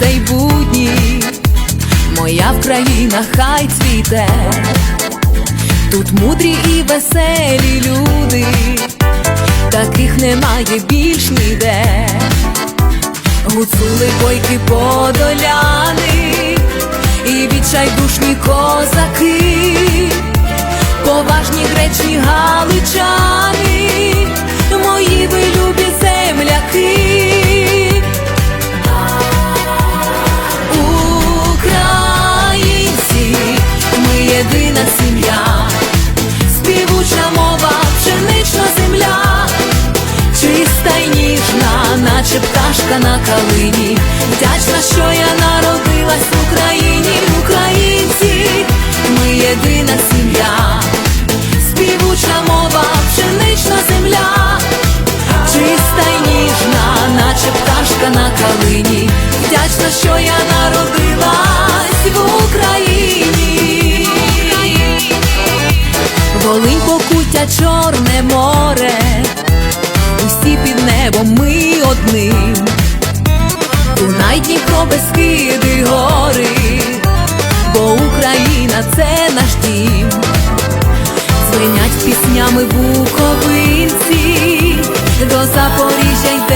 та й будні, моя Вкраїна хай цвіте, тут мудрі і веселі люди, таких немає більш ніде. Гуцули бойки подоляни. І відчайдушні козаки, поважні гречні галичани, єдина сім'я, співуча мова, пшенична земля, чиста й ніжна, наче пташка на калині. Вдячна, що я народилась в Україні, українці, ми єдина сім'я, співуча мова, пшенична земля, чиста й ніжна, наче пташка на калині. Вдячна, що я народилась Чорне море, усі під небом ми одним. Дунай, Дніпро, Бескиди, гори, бо Україна це наш дім. Звенять піснями буковинці, до Запоріжжя йде